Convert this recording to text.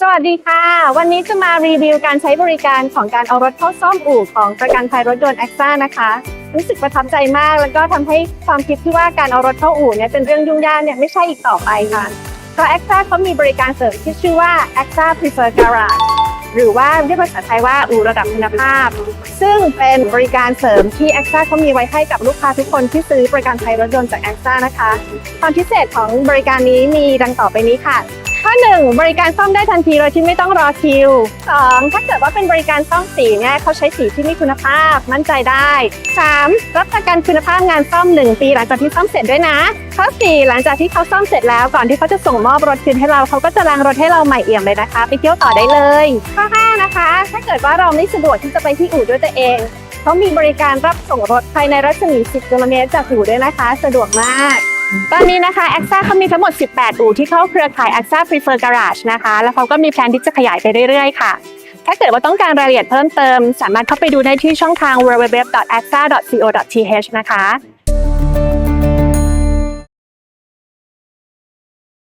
สวัสดีค่ะ วันนี้จะมารีวิวการใช้บริการของการเอารถเข้าซ่อมอู่ของประกันภัยรถยนต์แอคซ่านะคะ รู้สึกประทับใจมาก แล้วก็ทำให้ความคิดที่ว่าการเอารถเข้าอู่เนี่ยเป็นเรื่องยุ่งยากเนี่ยไม่ใช่อีกต่อไปค่ะเพราะแอคซ่าเขามีบริการเสริมที่ชื่อว่า a x a Prefer Garage หรือว่าเรียกภาษาไทยว่าอู่ระดับคุณภาพ ซึ่งเป็นบริการเสริมที่แอคซ่าเขามีไว้ให้กับลูกค้าทุกคนที่ซื้อประกันภัยรถยนต์จากแอคซ่านะคะ ความพิเศษของบริการนี้มีดังต่อไปนี้ค่ะ ข้อหนึ่งบริการซ่อมได้ทันทีโดยที่ไม่ต้องรอคิวสองถ้าเกิดว่าเป็นบริการซ่อมสีเนี่ยเขาใช้สีที่มีคุณภาพมั่นใจได้สามรับประกันคุณภาพงานซ่อม 1 ปีหลังจากที่ซ่อมเสร็จด้วยนะ ข้อสี่หลังจากที่เขาซ่อมเสร็จแล้วก่อนที่เขาจะส่งมอบรถคืนให้เราเขาก็จะล้างรถให้เราใหม่เอี่ยมเลยนะคะ ไปเที่ยวต่อได้เลย ข้อห้านะคะ ถ้าเกิดว่าเราไม่สะดวกที่จะไปที่อู่ด้วยตัวเองเขามีบริการรับส่งรถภายในรัศมี 10 กิโลเมตรจากอู่ด้วยนะคะ สะดวกมาก ตอนนี้นะคะ a x a เขามีทั้งหมด 18 อู่ที่เข้าเครือข่าย a x a Prefer Garage นะคะ แล้วเขาก็มีแผนที่จะขยายไปเรื่อยๆ ค่ะ ถ้าเกิดว่าต้องการรายละเอียดเพิ่มเติม สามารถเข้าไปดูได้ที่ช่องทาง www.axa.co.th นะคะ